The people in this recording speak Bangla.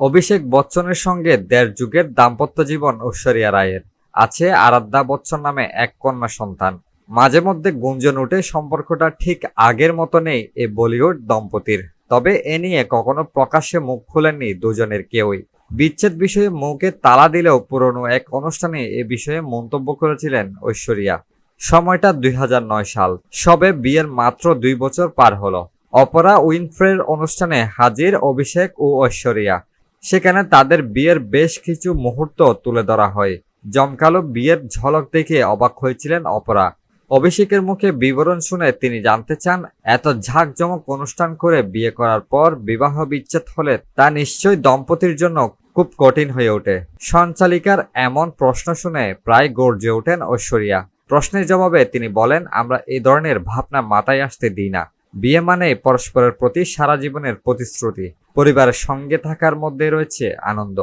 অভিষেক বচ্চনের সঙ্গে দেড় যুগের দাম্পত্য জীবন ঐশ্বরিয়া রায়ের। আছে আরাধ্যা বচ্চন নামে এক কন্যা সন্তান। মাঝে মধ্যে গুঞ্জন উঠে সম্পর্কটা ঠিক আগের মতো নেই এ বলিউড দম্পতির। তবে এ নিয়ে কখনো প্রকাশ্যে মুখ খুলেননি দুজনের কেউই। বিচ্ছেদ বিষয়ে মুখে তালা দিলেও পুরনো এক অনুষ্ঠানে এ বিষয়ে মন্তব্য করেছিলেন ঐশ্বরিয়া। সময়টা দুই হাজার নয় সাল। সবে বিয়ের মাত্র দুই বছর পার হলো। অপরা উইনফ্রের অনুষ্ঠানে হাজির অভিষেক ও ঐশ্বরিয়া। সেখানে তাদের বিয়ের বেশ কিছু মুহূর্ত তুলে ধরা হয়। জমকালো বিয়ের ঝলক দেখে অবাক হয়েছিলেন অপরা। অভিষেকের মুখে বিবরণ শুনে তিনি জানতে চান, এত ঝাঁকজমক অনুষ্ঠান করে বিয়ে করার পর বিবাহ বিচ্ছেদ হলে তা নিশ্চয়ই দম্পতির জন্য খুব কঠিন হয়ে ওঠে। সঞ্চালিকার এমন প্রশ্ন শুনে প্রায় গর্জে ওঠেন ঐশ্বরিয়া। প্রশ্নের জবাবে তিনি বলেন, আমরা এই ধরনের ভাবনা মাথায় আসতে দিই না। বিয়ে মানে পরস্পরের প্রতি সারা জীবনের প্রতিশ্রুতি। পরিবারের সঙ্গে থাকার মধ্যে রয়েছে আনন্দ।